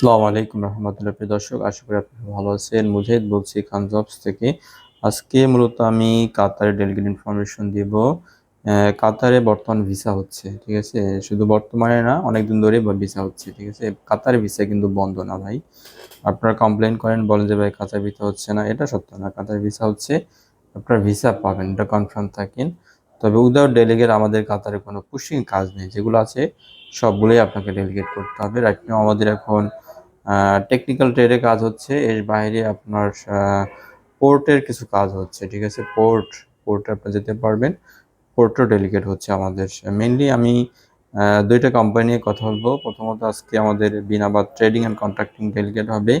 আসসালামু আলাইকুম রহমতুল্লাহ প্রিয় দর্শক, আশা করি আপনি ভালো আছেন। মুজাহিদ বলছি, খান জবস থেকে। আজকে মূলত আমি কাতারে ডেলিগেট ইনফরমেশন দিব। কাতারে বর্তমান ভিসা হচ্ছে, ঠিক আছে? শুধু বর্তমানে না অনেক দিন ধরে ভিসা হচ্ছে, ঠিক আছে? কাতারে ভিসা কিন্তু বন্ধ না ভাই। আপনারা কমপ্লেন করেন, বলেন যে ভাই কাতার ভিসা হচ্ছে না, এটা সত্য না। কাতার ভিসা হচ্ছে, আপনারা ভিসা পাবেন, এটা কনফার্ম থাকেন। তবে উইদাউট ডেলিগেট আমাদের কাতারে কোনো পুশিং কাজ নেই। যেগুলো আছে, সবগুলোই আপনাকে ডেলিগেট করতে হবে। রাইট আমাদের এখন টেকনিক্যাল ট্রেডে কাজ হচ্ছে, এর বাইরে আপনার পোর্টের কিছু কাজ হচ্ছে, ঠিক আছে? পোর্ট পোর্টে আপনি যেতে পারবেন। পোর্টও ডেলিগেট হচ্ছে আমাদের। মেনলি আমি দুইটা কোম্পানি কথা বলব। প্রথমত আজকে আমাদের বিনাবাদ ট্রেডিং অ্যান্ড কন্ট্রাক্টিং ডেলিগেট হবে।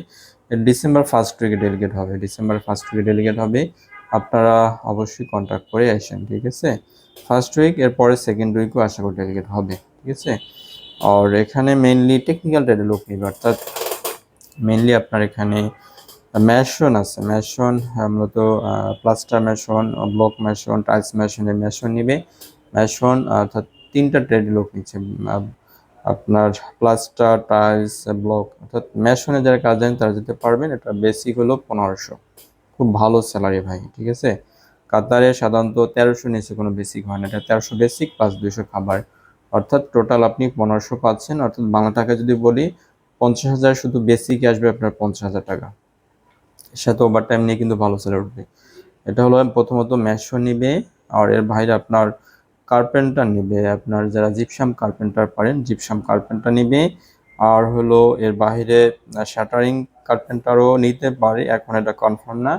ডিসেম্বর ফার্স্ট উইকে ডেলিগেট হবে। ডিসেম্বর ফার্স্ট উইকে ডেলিগেট হবে। আপনারা অবশ্যই কন্ট্যাক্ট করে আসেন, ঠিক আছে? ফার্স্ট উইক এরপরে সেকেন্ড উইকও আশা করি ডেলিগেট হবে, ঠিক আছে? আর এখানে মেনলি টেকনিক্যাল ট্রেডে লোক নিবে অর্থাৎ মেনলি আপনার এখানে ম্যাশন আছে। ম্যাশন মূলত plaster mason block mason tiles ম্যাশনের mason নিবে ম্যাশন অর্থাৎ তিনটা ট্রেড লোক নিচ্ছে। আপনার প্লাস্টার টাইলস ব্লক অর্থাৎ ম্যাশনে যারা কাজ জানেন তারা যেতে পারবেন। এটা বেসিক হলো পনেরোশো। খুব ভালো স্যালারি ভাই, ঠিক আছে? কাতারে সাধারণত তেরোশো নিচে কোনো বেসিক হয় না। এটা তেরোশো বেসিক প্লাস দুশো খাবার। অর্থাৎ টোটাল আপনি পনেরোশো পাচ্ছেন। অর্থাৎ বাংলা টাকা যদি বলি পঞ্চাশ হাজার শুধু বেসিকে আসবে আপনার পঞ্চাশ হাজার টাকা। সাথে ওভার টাইম নিয়ে কিন্তু ভালো স্যালারি উঠবে। এটা হলো প্রথমত ম্যাশো নিবে, আর এর বাইরে আপনার কার্পেন্টার নিবে। আপনার যারা জিপসাম কার্পেন্টার পারেন জিপসাম কার্পেন্টার নিবে। আর হলো এর বাইরে শাটারিং কার্পেন্টারও নিতে পারে, এখন এটা কনফার্ম না।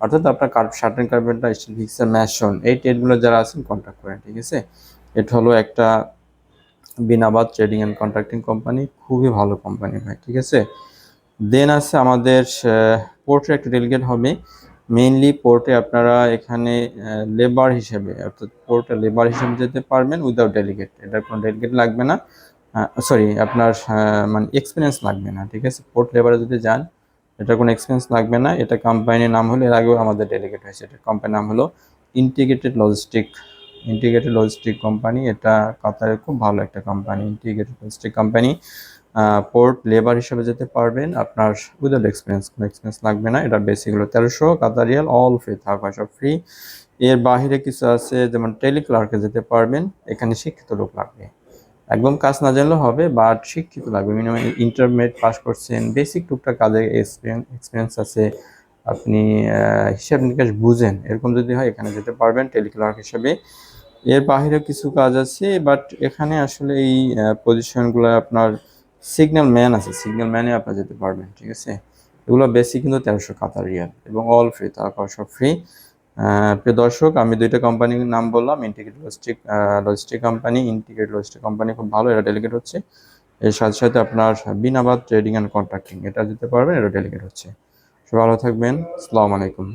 অর্থাৎ আপনার shuttering carpenter steel fixer mason এই ট্রেডগুলো যারা আছেন কন্ট্যাক্ট করেন, ঠিক আছে? এটা হলো একটা বিনাবাদ ট্রেডিং অ্যান্ড কন্ট্রাক্টিং কোম্পানি, খুবই ভালো কোম্পানি ভাই, ঠিক আছে? দেন আছে আমাদের পোর্টে একটা ডেলিগেট হবে। মেইনলি পোর্টে আপনারা এখানে লেবার হিসেবে, অর্থাৎ পোর্টে লেবার হিসেবে যেতে পারবেন উইদাউট ডেলিগেট এটা কোনো ডেলিগেট লাগবে না। সরি আপনার মানে এক্সপিরিয়েন্স লাগবে না, ঠিক আছে? পোর্ট লেবারে যদি যান এটা কোনো এক্সপিরিয়েন্স লাগবে না। এটা কোম্পানির নাম হলো, এর আগেও আমাদের ডেলিগেট হয়েছে। এটা কোম্পানির নাম হলো integrated logistic integrated logistic company এটা কাতারের খুব ভালো একটা company integrated logistic company port labour হিসেবে যেতে পারবেন। আপনার উইদাউট এক্সপিরিয়েন্স কোনো এক্সপিরিয়েন্স লাগবে না। এটা বেসিক হলো তেরোশো কাতারিয়াল অল ফ্রি থাকা সব ফ্রি এর বাহিরে কিছু আছে, যেমন টেলিক্লার্কে যেতে পারবেন। এখানে শিক্ষিত লোক লাগবে। একদম কাজ না জানলেও হবে বাট শিক্ষিত লাগবে। মিনিমাম ইন্টারমিডিয়েট পাস করছেন বেসিক টুকটাক কাজে এক্সপিরিয়েন্স আছে। আপনি হিসাব নিকাশ বুঝেন। এরকম যদি হয়, এখানে যেতে পারবেন টেলিক্লার্ক হিসেবে। এর বাইরে কিছু কাজ আছে বাট এখানে আসলে এই পজিশনগুলো আপনার সিগন্যাল ম্যান আছে সিগন্যাল ম্যানে আপনারা যেতে পারবেন, ঠিক আছে? এগুলো বেশি কিন্তু তেরোশো কাতার রিয়াল এবং অল ফ্রি তার সব ফ্রি প্রিয় দর্শক, আমি দুইটা কোম্পানির নাম বললাম integrate logistic logistic company integrate logistic company খুব ভালো, এটা ডেলিগেট হচ্ছে। এর সাথে সাথে আপনার বিনাবাদ ট্রেডিং অ্যান্ড কন্ট্রাক্টিং এটা যেতে পারবেন, এটা ডেলিগেট হচ্ছে। ভালো থাকবেন, আসসালামু আলাইকুম।